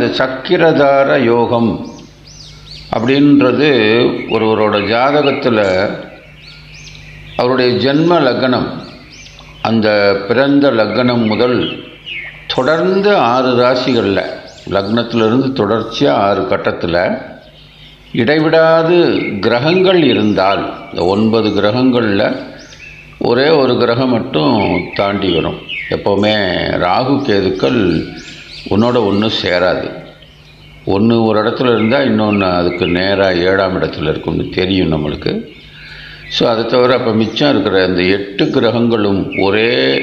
இந்த சக்கிரதார யோகம் அப்படின்றது ஒருவரோட ஜாதகத்தில் அவருடைய ஜென்ம லக்னம் அந்த பிறந்த லக்னம் முதல் தொடர்ந்து ஆறு ராசிகளில் லக்னத்திலிருந்து தொடர்ச்சியாக ஆறு கட்டத்தில் இடைவிடாது கிரகங்கள் இருந்தால் இந்த ஒன்பது கிரகங்களில் ஒரே ஒரு கிரகம் மட்டும் தாண்டி வரும். எப்போவுமே ராகு கேதுக்கள் ஒன்றோட ஒன்று சேராது. ஒன்று ஒரு இடத்துல இருந்தால் இன்னொன்று அதுக்கு நேராக ஏழாம் இடத்துல இருக்கும்னு தெரியும் நம்மளுக்கு. ஸோ அதை தவிர அப்போ மிச்சம் இருக்கிற அந்த எட்டு கிரகங்களும் ஒரே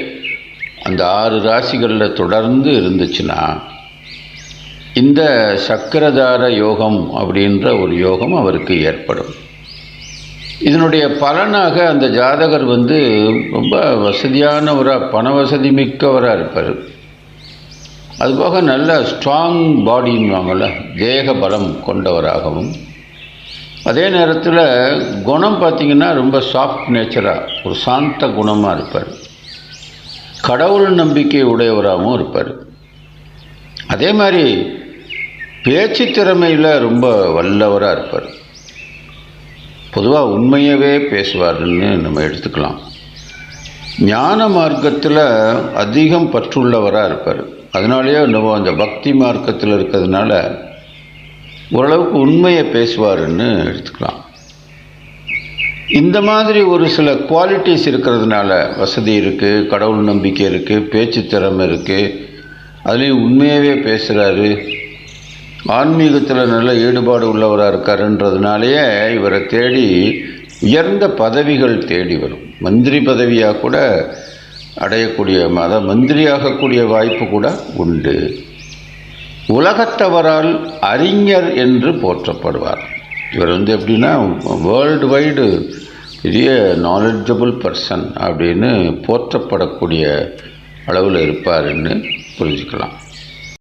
அந்த ஆறு ராசிகளில் தொடர்ந்து இருந்துச்சுன்னா இந்த சக்கரதார யோகம் அப்படின்ற ஒரு யோகம் அவருக்கு ஏற்படும். இதனுடைய பலனாக அந்த ஜாதகர் வந்து ரொம்ப வசதியானவராக பண வசதி மிக்கவராக இருப்பார். அதுபோக நல்ல ஸ்ட்ராங் பாடின்வாங்கள்ல தேக பலம் கொண்டவராகவும். அதே நேரத்தில் குணம் பார்த்திங்கன்னா ரொம்ப சாஃப்ட் நேச்சராக ஒரு சாந்த குணமாக இருப்பார். கடவுள் நம்பிக்கை உடையவராகவும் இருப்பார். அதே மாதிரி பேச்சு திறமையில் ரொம்ப வல்லவராக இருப்பார். பொதுவாக உண்மையவே பேசுவார்னு நம்ம எடுத்துக்கலாம். ஞான மார்க்கத்தில் அதிகம் பற்றுள்ளவராக இருப்பார். அதனாலேயே நம்ம அந்த பக்தி மார்க்கத்தில் இருக்கிறதுனால ஓரளவுக்கு உண்மையை பேசுவாருன்னு எடுத்துக்கலாம். இந்த மாதிரி ஒரு சில குவாலிட்டிஸ் இருக்கிறதுனால வசதி இருக்குது கடவுள் நம்பிக்கை இருக்குது பேச்சு திறமை இருக்குது அதுலேயும் உண்மையாகவே பேசுகிறாரு ஆன்மீகத்தில் நல்ல ஈடுபாடு உள்ளவராக இருக்காருன்றதுனாலேயே இவரை தேடி உயர்ந்த பதவிகள் தேடி வரும். மந்திரி பதவியாக கூட அடையக்கூடிய மத மந்திரியாகக்கூடிய வாய்ப்பு கூட உண்டு. உலகத்தவரால் அறிஞர் என்று போற்றப்படுவார். இவர் வந்து எப்படின்னா வேர்ல்டு வைடு பெரிய நாலெட்ஜபிள் பர்சன் அப்படின்னு போற்றப்படக்கூடிய அளவில் இருப்பாருன்னு புரிஞ்சுக்கலாம்.